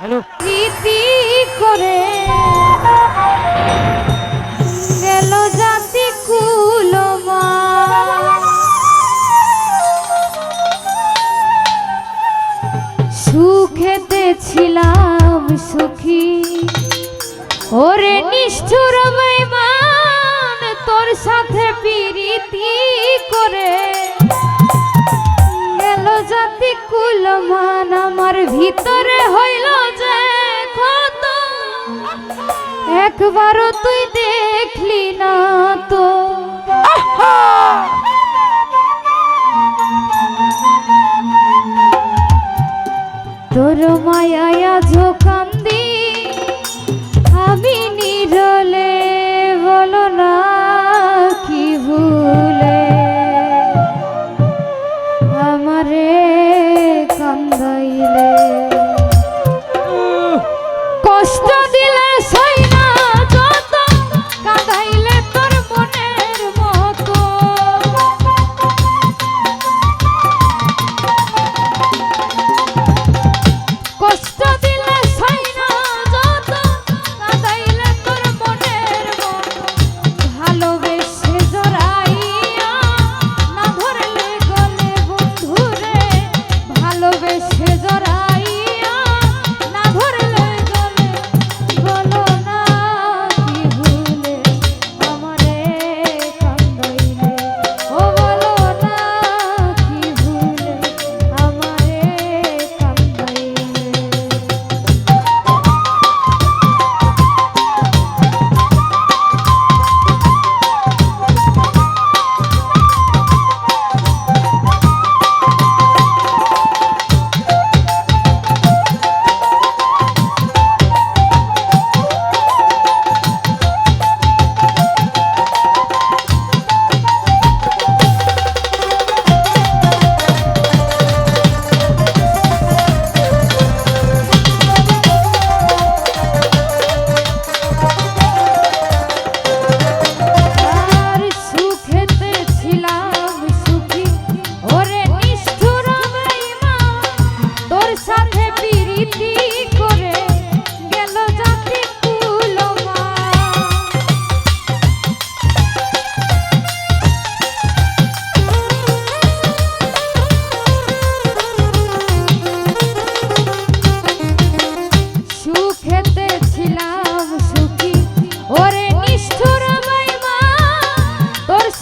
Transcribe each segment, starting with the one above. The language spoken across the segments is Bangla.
হ্যালো। করে কুলমান আমার ভিতরে হইল যে ক্ষত। একবারও তুই দেখলি না তো। তোর মায়া ঝোকান্দি আমি নিরলে বলো না কি ভুলে। আমারে কান্দাইলে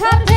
সাথে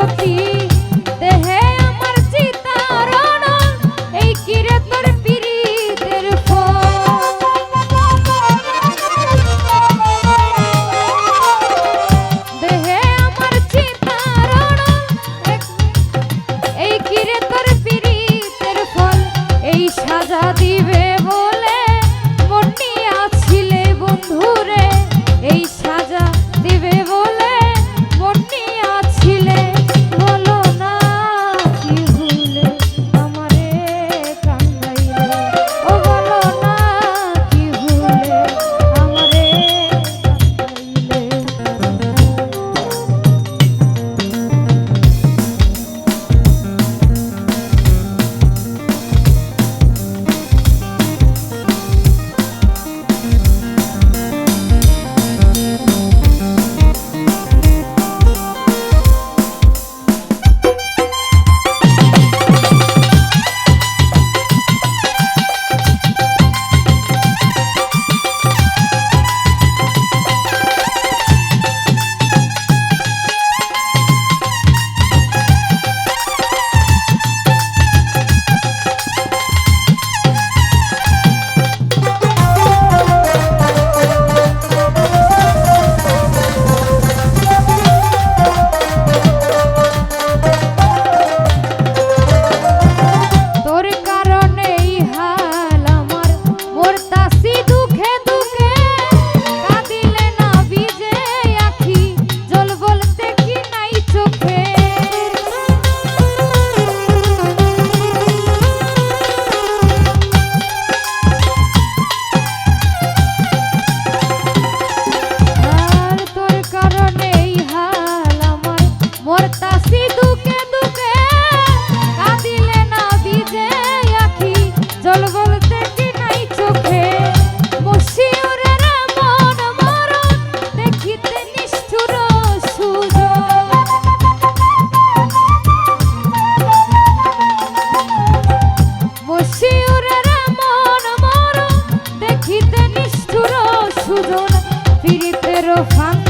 অসতী fun.